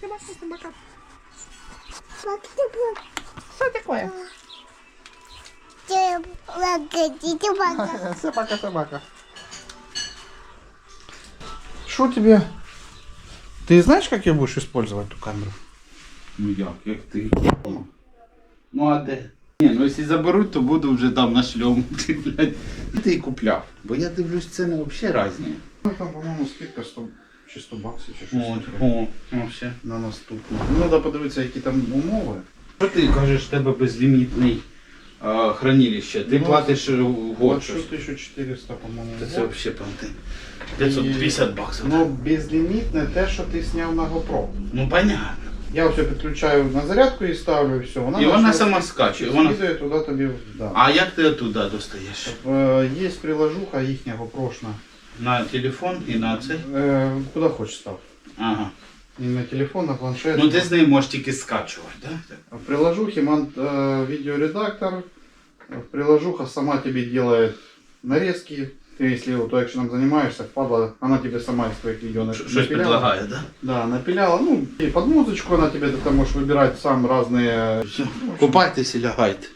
Собака, собака. Собака, Что такое? собака. Собака, собака. Что тебе? Ты знаешь, как я будешь использовать эту камеру? Ну як, як ти? Ну а де? Ні, ну якщо заберуть, то буду вже там на шльому. блядь. Ти і купляв. Бо я дивлюсь, ціни взагалі різні. Ну, там, по-моему, скидка 100, чи 100 баксів, чи щось От, таке. о, вообще. на наступну. Ну, треба подивитися, які там умови. Що ти кажеш, в тебе безлімітний а, хранилище? Ти Ну, платиш е, в год Вот щось. що 1400, по-моєму. Та це год. взагалі понти. 550 баксів. Ну, безлімітне те, що ти зняв на GoPro. Ну понятно. Я все підключаю на зарядку і ставлю, і все. Вона І вона сама скачує. Вона... скидує туди тобі. Да. А як ти туди достаєш? Е, Є приложуха їхня GoPro-шна. На телефон і на цей? Е, Куди хочеш став. Ага. І на телефон, на планшет. Ну ти з нею можеш тільки скачувати, так? В приложухе мон, э, видеоредактор. В приложуха сама тебе делает нарезки. Ты, если вот экшеном занимаешься, впадла, она тебе сама из твоих видео на- Щось напиляла. предлагає, так? Да, напиляла. Ну, и под музычку она тебе, ты там можешь выбирать сам разные... Все. Купайтесь і лягайте.